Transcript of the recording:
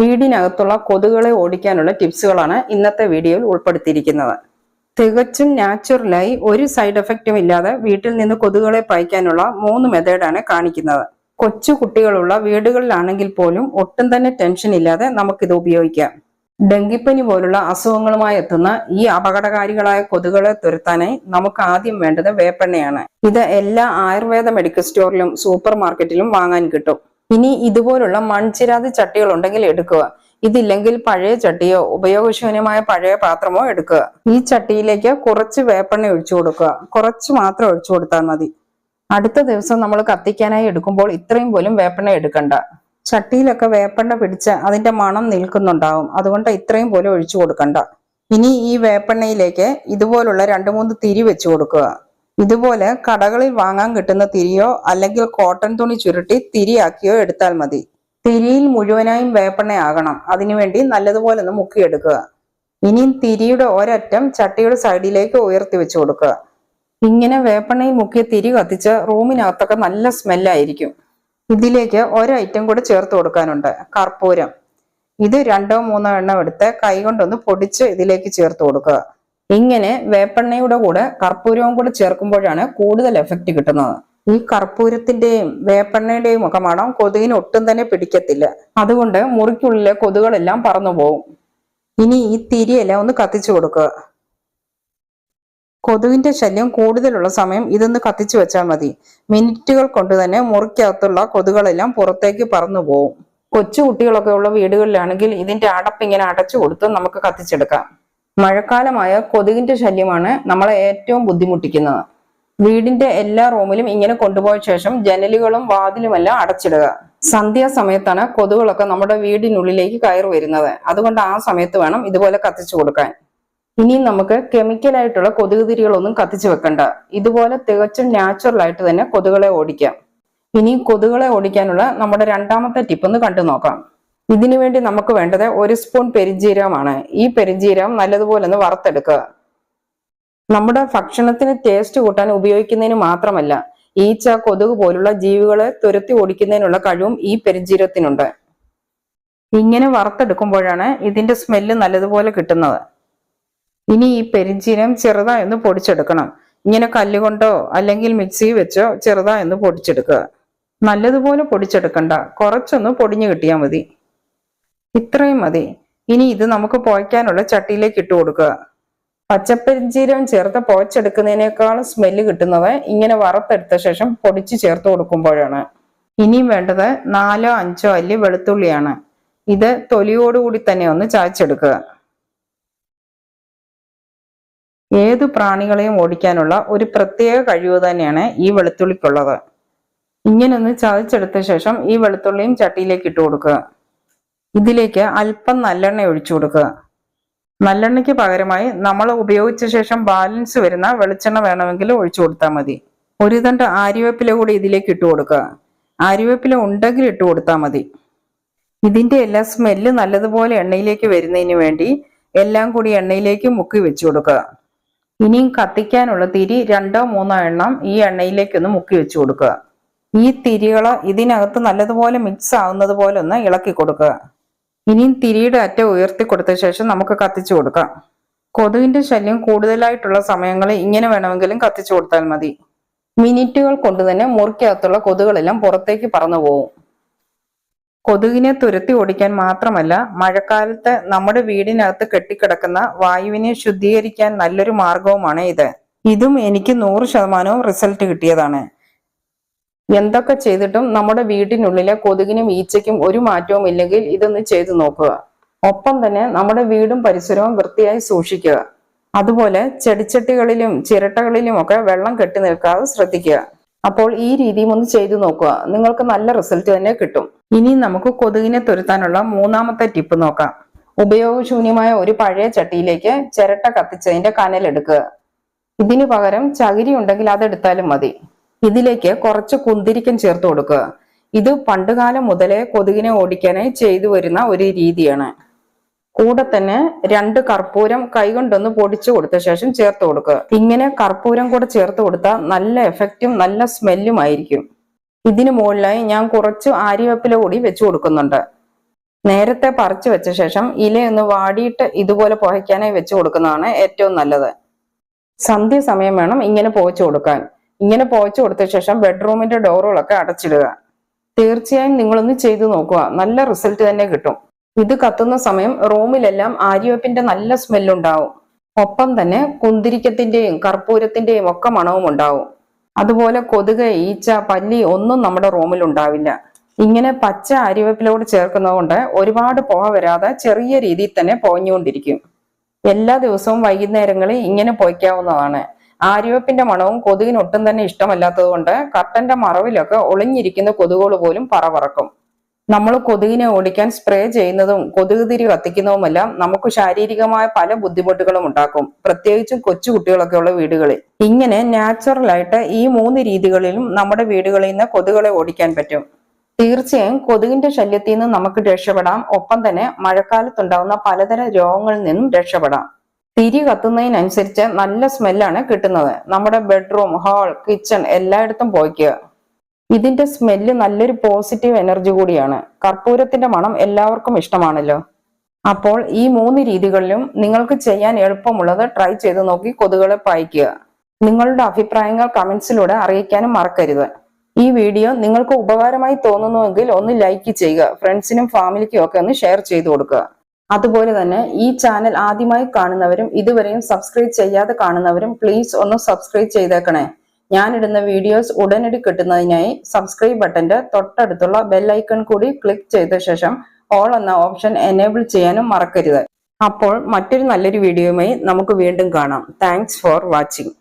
വീടിനകത്തുള്ള കൊതുകുകളെ ഓടിക്കാനുള്ള ടിപ്സുകളാണ് ഇന്നത്തെ വീഡിയോയിൽ ഉൾപ്പെടുത്തിയിരിക്കുന്നത്. തികച്ചും നാച്ചുറലായി ഒരു സൈഡ് എഫക്റ്റും ഇല്ലാതെ വീട്ടിൽ നിന്ന് കൊതുകുകളെ പായിക്കാനുള്ള മൂന്ന് മെത്തേഡാണ് കാണിക്കുന്നത്. കൊച്ചു കുട്ടികളുള്ള വീടുകളിലാണെങ്കിൽ പോലും ഒട്ടും തന്നെ ടെൻഷൻ ഇല്ലാതെ നമുക്കിത് ഉപയോഗിക്കാം. ഡെങ്കിപ്പനി പോലുള്ള അസുഖങ്ങളുമായി എത്തുന്ന ഈ അപകടകാരികളായ കൊതുകുകളെ തുരത്താനായി നമുക്ക് ആദ്യം വേണ്ടത് വേപ്പെണ്ണയാണ്. ഇത് എല്ലാ ആയുർവേദ മെഡിക്കൽ സ്റ്റോറിലും സൂപ്പർ മാർക്കറ്റിലും വാങ്ങാൻ കിട്ടും. ഇനി ഇതുപോലുള്ള മൺചിരാതി ചട്ടികൾ ഉണ്ടെങ്കിൽ എടുക്കുക. ഇതില്ലെങ്കിൽ പഴയ ചട്ടിയോ ഉപയോഗശൂന്യമായ പഴയ പാത്രമോ എടുക്കുക. ഈ ചട്ടിയിലേക്ക് കുറച്ച് വേപ്പെണ്ണ ഒഴിച്ചു കൊടുക്കുക. കുറച്ച് മാത്രം ഒഴിച്ചു കൊടുത്താൽ മതി. അടുത്ത ദിവസം നമ്മൾ കത്തിക്കാനായി എടുക്കുമ്പോൾ ഇത്രയും പോലും വേപ്പെണ്ണ എടുക്കണ്ട. ചട്ടിയിലൊക്കെ വേപ്പെണ്ണ പിടിച്ച് അതിന്റെ മണം നിൽക്കുന്നുണ്ടാവും. അതുകൊണ്ട് ഇത്രയും പോലും ഒഴിച്ചു കൊടുക്കണ്ട. ഇനി ഈ വേപ്പെണ്ണയിലേക്ക് ഇതുപോലുള്ള രണ്ട് മൂന്ന് തിരി വെച്ചു കൊടുക്കുക. ഇതുപോലെ കടകളിൽ വാങ്ങാൻ കിട്ടുന്ന തിരിയോ അല്ലെങ്കിൽ കോട്ടൺ തുണി ചുരുട്ടി തിരിയാക്കിയോ എടുത്താൽ മതി. തിരിയിൽ മുഴുവനായും വേപ്പെണ്ണയാകണം അതിനുവേണ്ടി നല്ലതുപോലെ ഒന്ന് മുക്കിയെടുക്കുക. ഇനിയും തിരിയുടെ ഒരറ്റം ചട്ടിയുടെ സൈഡിലേക്ക് ഉയർത്തി വെച്ചു കൊടുക്കുക. ഇങ്ങനെ വേപ്പെണ്ണയിൽ മുക്കിയ തിരി കത്തിച്ച് റൂമിനകത്തൊക്കെ നല്ല സ്മെല്ലായിരിക്കും ഇതിലേക്ക് ഒരൈറ്റം കൂടെ ചേർത്ത് കൊടുക്കാനുണ്ട്. കർപ്പൂരം. ഇത് രണ്ടോ മൂന്നോ എണ്ണം എടുത്ത് കൈകൊണ്ടൊന്ന് പൊടിച്ച് ഇതിലേക്ക് ചേർത്ത് കൊടുക്കുക. ഇങ്ങനെ വേപ്പെണ്ണയുടെ കൂടെ കർപ്പൂരവും കൂടെ ചേർക്കുമ്പോഴാണ് കൂടുതൽ എഫക്റ്റ് കിട്ടുന്നത്. ഈ കർപ്പൂരത്തിന്റെയും വേപ്പെണ്ണയുടെയും ഒക്കെ മണം കൊതുകിന് ഒട്ടും തന്നെ പിടിക്കത്തില്ല. അതുകൊണ്ട് മുറിക്കുള്ളിലെ കൊതുകളെല്ലാം പറന്നു പോകും ഇനി ഈ തിരിയെല്ലാം ഒന്ന് കത്തിച്ചു കൊടുക്കുക. കൊതുകിന്റെ ശല്യം കൂടുതലുള്ള സമയം ഇതൊന്ന് കത്തിച്ചു വെച്ചാൽ മതി. മിനിറ്റുകൾ കൊണ്ട് തന്നെ മുറിക്കകത്തുള്ള കൊതുകളെല്ലാം പുറത്തേക്ക് പറന്നു പോകും കൊച്ചു കുട്ടികളൊക്കെ ഉള്ള വീടുകളിലാണെങ്കിൽ ഇതിന്റെ അടപ്പ് ഇങ്ങനെ അടച്ചു കൊടുത്ത് നമുക്ക് കത്തിച്ചെടുക്കാം. മഴക്കാലമായ കൊതുകിന്റെ ശല്യമാണ് നമ്മളെ ഏറ്റവും ബുദ്ധിമുട്ടിക്കുന്നത്. വീടിന്റെ എല്ലാ റൂമിലും ഇങ്ങനെ കൊണ്ടുപോയ ശേഷം ജനലുകളും വാതിലുമെല്ലാം അടച്ചിടുക. സന്ധ്യാസമയത്താണ് കൊതുകുകളൊക്കെ നമ്മുടെ വീടിനുള്ളിലേക്ക് കയറി വരുന്നത്. അതുകൊണ്ട് ആ സമയത്ത് വേണം ഇതുപോലെ കത്തിച്ചു കൊടുക്കാൻ. ഇനി നമുക്ക് കെമിക്കലായിട്ടുള്ള കൊതുക് തിരികളൊന്നും കത്തിച്ചു വെക്കണ്ട. ഇതുപോലെ തികച്ചും നാച്ചുറൽ ആയിട്ട് തന്നെ കൊതുകുകളെ ഓടിക്കാം. ഇനി കൊതുകുകളെ ഓടിക്കാനുള്ള നമ്മുടെ രണ്ടാമത്തെ ടിപ്പ് ഒന്ന് കണ്ടു നോക്കാം ഇതിനു വേണ്ടി നമുക്ക് വേണ്ടത് ഒരു സ്പൂൺ പെരിഞ്ജീരകമാണ് ഈ പെരിഞ്ജീരകം നല്ലതുപോലെ ഒന്ന് വറുത്തെടുക്കുക. നമ്മുടെ ഭക്ഷണത്തിന് ടേസ്റ്റ് കൂട്ടാൻ ഉപയോഗിക്കുന്നതിന് മാത്രമല്ല ഈച്ച കൊതുക് പോലുള്ള ജീവികളെ തുരത്തി ഓടിക്കുന്നതിനുള്ള കഴിവും ഈ പെരിഞ്ജീരകത്തിനുണ്ട് ഇങ്ങനെ വറുത്തെടുക്കുമ്പോഴാണ് ഇതിന്റെ സ്മെല്ല് നല്ലതുപോലെ കിട്ടുന്നത്. ഇനി ഈ പെരിഞ്ചീരം ചെറുതായി ഒന്ന് പൊടിച്ചെടുക്കണം. ഇങ്ങനെ കല്ലുകൊണ്ടോ അല്ലെങ്കിൽ മിക്സി വെച്ചോ ചെറുതായി ഒന്ന് പൊടിച്ചെടുക്കുക. നല്ലതുപോലെ പൊടിച്ചെടുക്കണ്ട. കുറച്ചൊന്ന് പൊടിഞ്ഞു കിട്ടിയാൽ മതി. ഇത്രയും മതി. ഇനി ഇത് നമുക്ക് പോയ്ക്കാനുള്ള ചട്ടിയിലേക്ക് ഇട്ട് കൊടുക്കുക. പച്ചപ്പെരിഞ്ചീരം ചേർത്ത് പോച്ചെടുക്കുന്നതിനേക്കാളും സ്മെല്ല് കിട്ടുന്നത് ഇങ്ങനെ വറുത്തെടുത്ത ശേഷം പൊടിച്ച് ചേർത്ത് കൊടുക്കുമ്പോഴാണ്. ഇനിയും വേണ്ടത് നാലോ അഞ്ചോ അല്ലി വെളുത്തുള്ളിയാണ്. ഇത് തൊലിയോടുകൂടി തന്നെ ഒന്ന് ചായച്ചെടുക്കുക ഏതു പ്രാണികളെയും ഓടിക്കാനുള്ള ഒരു പ്രത്യേക കഴിവ് തന്നെയാണ് ഈ വെളുത്തുള്ളിക്കുള്ളത്. ഇങ്ങനെ ഒന്ന് ചതച്ചെടുത്ത ശേഷം ഈ വെളുത്തുള്ളിയും ചട്ടിയിലേക്ക് ഇട്ട് കൊടുക്കുക. ഇതിലേക്ക് അല്പം നല്ലെണ്ണ ഒഴിച്ചു കൊടുക്കുക. നല്ലെണ്ണയ്ക്ക് പകരമായി നമ്മൾ ഉപയോഗിച്ച ശേഷം ബാലൻസ് വരുന്ന വെളിച്ചെണ്ണ വേണമെങ്കിൽ ഒഴിച്ചു കൊടുത്താൽ മതി. ഒരു തണ്ട് ആര്യവേപ്പില കൂടി ഇതിലേക്ക് ഇട്ട് കൊടുക്കുക. ആര്യവേപ്പില ഉണ്ടെങ്കിൽ ഇട്ട് കൊടുത്താൽ മതി. ഇതിന്റെ എല്ലാ സ്മെല്ല് നല്ലതുപോലെ എണ്ണയിലേക്ക് വരുന്നതിന് വേണ്ടി എല്ലാം കൂടി എണ്ണയിലേക്ക് മുക്കി വെച്ചു കൊടുക്കുക. ഇനിയും കത്തിക്കാനുള്ള തിരി രണ്ടോ മൂന്നോ എണ്ണം ഈ എണ്ണയിലേക്കൊന്ന് മുക്കി വെച്ചു കൊടുക്കുക. ഈ തിരികൾ ഇതിനകത്ത് നല്ലതുപോലെ മിക്സ് ആവുന്നത് പോലെ ഒന്ന് ഇളക്കി കൊടുക്കുക. ഇനിയും തിരിയുടെ അറ്റ ഉയർത്തി കൊടുത്ത ശേഷം നമുക്ക് കത്തിച്ചു കൊടുക്കാം. കൊതുകിന്റെ ശല്യം കൂടുതലായിട്ടുള്ള സമയങ്ങളിൽ ഇങ്ങനെ വേണമെങ്കിലും കത്തിച്ചു കൊടുത്താൽ മതി. മിനിറ്റുകൾ കൊണ്ട് തന്നെ മുറിക്കകത്തുള്ള കൊതുകുകളെല്ലാം പുറത്തേക്ക് പറന്നു പോകും കൊതുകിനെ തുരത്തി ഓടിക്കാൻ മാത്രമല്ല മഴക്കാലത്ത് നമ്മുടെ വീടിനകത്ത് കെട്ടിക്കിടക്കുന്ന വായുവിനെ ശുദ്ധീകരിക്കാൻ നല്ലൊരു മാർഗവുമാണ് ഇത്. ഇതും എനിക്ക് നൂറ് ശതമാനവും റിസൾട്ട് കിട്ടിയതാണ്. എന്തൊക്കെ ചെയ്തിട്ടും നമ്മുടെ വീടിനുള്ളിലെ കൊതുകിനും ഈച്ചയ്ക്കും ഒരു മാറ്റവും ഇല്ലെങ്കിൽ ഇതൊന്ന് ചെയ്തു നോക്കുക. ഒപ്പം തന്നെ നമ്മുടെ വീടും പരിസരവും വൃത്തിയായി സൂക്ഷിക്കുക. അതുപോലെ ചെടിച്ചട്ടികളിലും ചിരട്ടകളിലും ഒക്കെ വെള്ളം കെട്ടി നിൽക്കാതെ ശ്രദ്ധിക്കുക. അപ്പോൾ ഈ രീതിയും ഒന്ന് ചെയ്തു നോക്കുക. നിങ്ങൾക്ക് നല്ല റിസൾട്ട് തന്നെ കിട്ടും. ഇനി നമുക്ക് കൊതുകിനെ തുരുത്താനുള്ള മൂന്നാമത്തെ ടിപ്പ് നോക്കാം. ഉപയോഗശൂന്യമായ ഒരു പഴയ ചട്ടിയിലേക്ക് ചിരട്ട കത്തിച്ചതിന്റെ കനലെടുക്കുക ഇതിനു പകരം ചകിരി ഉണ്ടെങ്കിൽ അതെടുത്താലും മതി. ഇതിലേക്ക് കുറച്ച് കുന്തിരിക്കം ചേർത്ത് കൊടുക്കുക. ഇത് പണ്ടുകാലം മുതലേ കൊതുകിനെ ഓടിക്കാനായി ചെയ്തു വരുന്ന ഒരു രീതിയാണ്. കൂടെ തന്നെ രണ്ട് കർപ്പൂരം കൈകൊണ്ടൊന്ന് പൊടിച്ചു കൊടുത്ത ശേഷം ചേർത്ത് കൊടുക്കുക. ഇങ്ങനെ കർപ്പൂരം കൂടെ ചേർത്ത് കൊടുത്താൽ നല്ല എഫക്റ്റും നല്ല സ്മെല്ലും ആയിരിക്കും. ഇതിനു മുകളിലായി ഞാൻ കുറച്ച് ആര്യവേപ്പില കൂടി വെച്ചു കൊടുക്കുന്നുണ്ട്. നേരത്തെ പറിച്ചു വെച്ച ശേഷം ഇലയൊന്ന് വാടിയിട്ട് ഇതുപോലെ പുകയ്ക്കാനായി വെച്ചു കൊടുക്കുന്നതാണ് ഏറ്റവും നല്ലത്. സന്ധ്യ സമയം വേണം ഇങ്ങനെ പോയിച്ചു കൊടുക്കാൻ. ഇങ്ങനെ പോയിച്ചു കൊടുത്ത ശേഷം ബെഡ്റൂമിന്റെ ഡോറുകളൊക്കെ അടച്ചിടുക. തീർച്ചയായും നിങ്ങളൊന്ന് ചെയ്തു നോക്കുക. നല്ല റിസൾട്ട് തന്നെ കിട്ടും. ഇത് കത്തുന്ന സമയം റൂമിലെല്ലാം ആര്യവപ്പിന്റെ നല്ല സ്മെല്ലുണ്ടാവും ഒപ്പം തന്നെ കുന്തിരിക്കത്തിന്റെയും കർപ്പൂരത്തിന്റെയും ഒക്കെ മണവും ഉണ്ടാവും. അതുപോലെ കൊതുക് ഈച്ച പല്ലി ഒന്നും നമ്മുടെ റൂമിൽ ഉണ്ടാവില്ല. ഇങ്ങനെ പച്ച അരിവേപ്പിലോട് ചേർക്കുന്നതുകൊണ്ട് ഒരുപാട് പുക വരാതെ ചെറിയ രീതിയിൽ തന്നെ പോഞ്ഞുകൊണ്ടിരിക്കും എല്ലാ ദിവസവും വൈകുന്നേരങ്ങളിൽ ഇങ്ങനെ പൊയ്ക്കാവുന്നതാണ് ആര്യവേപ്പിന്റെ മണവും കൊതുകിന് ഒട്ടും തന്നെ ഇഷ്ടമല്ലാത്തതുകൊണ്ട് കർട്ടന്റെ മറവിലൊക്കെ ഒളിഞ്ഞിരിക്കുന്ന കൊതുകുകൾ പോലും പറവറക്കും. നമ്മൾ കൊതുകിനെ ഓടിക്കാൻ സ്പ്രേ ചെയ്യുന്നതും കൊതുക് തിരി കത്തിക്കുന്നതുമെല്ലാം നമുക്ക് ശാരീരികമായ പല ബുദ്ധിമുട്ടുകളും ഉണ്ടാക്കും. പ്രത്യേകിച്ചും കൊച്ചു ഉള്ള വീടുകളിൽ. ഇങ്ങനെ നാച്ചുറലായിട്ട് ഈ മൂന്ന് രീതികളിലും നമ്മുടെ വീടുകളിൽ നിന്ന് കൊതുകളെ ഓടിക്കാൻ പറ്റും. തീർച്ചയായും കൊതുകിന്റെ ശല്യത്തിൽ നിന്ന് നമുക്ക് രക്ഷപ്പെടാം. ഒപ്പം തന്നെ മഴക്കാലത്തുണ്ടാകുന്ന പലതരം രോഗങ്ങളിൽ നിന്നും രക്ഷപ്പെടാം. തിരി കത്തുന്നതിനനുസരിച്ച് നല്ല സ്മെല്ലാണ് കിട്ടുന്നത്. നമ്മുടെ ബെഡ്റൂം ഹാൾ കിച്ചൺ എല്ലായിടത്തും പോയിക്കുക. ഇതിന്റെ സ്മെല്ല് നല്ലൊരു പോസിറ്റീവ് എനർജി കൂടിയാണ്. കർപ്പൂരത്തിന്റെ മണം എല്ലാവർക്കും ഇഷ്ടമാണല്ലോ. അപ്പോൾ ഈ മൂന്ന് രീതികളിലും നിങ്ങൾക്ക് ചെയ്യാൻ എളുപ്പമുള്ളത് ട്രൈ ചെയ്ത് നോക്കി കൊതുകളെ പായിക്കുക. നിങ്ങളുടെ അഭിപ്രായങ്ങൾ കമന്റ്സിലൂടെ അറിയിക്കാനും മറക്കരുത്. ഈ വീഡിയോ നിങ്ങൾക്ക് ഉപകാരമായി തോന്നുന്നുവെങ്കിൽ ഒന്ന് ലൈക്ക് ചെയ്യുക ഫ്രണ്ട്സിനും ഫാമിലിക്കും ഒക്കെ ഒന്ന് ഷെയർ ചെയ്തു കൊടുക്കുക. അതുപോലെ തന്നെ ഈ ചാനൽ ആദ്യമായി കാണുന്നവരും ഇതുവരെയും സബ്സ്ക്രൈബ് ചെയ്യാതെ കാണുന്നവരും പ്ലീസ് ഒന്ന് സബ്സ്ക്രൈബ് ചെയ്തേക്കണേ. ഞാനിടുന്ന വീഡിയോസ് ഉടനടി കിട്ടുന്നതിനായി സബ്സ്ക്രൈബ് ബട്ടന്റെ തൊട്ടടുത്തുള്ള ബെല്ലൈക്കൺ കൂടി ക്ലിക്ക് ചെയ്ത ശേഷം ഓൾ എന്ന ഓപ്ഷൻ എനേബിൾ ചെയ്യാനും മറക്കരുത്. അപ്പോൾ മറ്റൊരു നല്ലൊരു വീഡിയോയുമായി നമുക്ക് വീണ്ടും കാണാം. Thanks for watching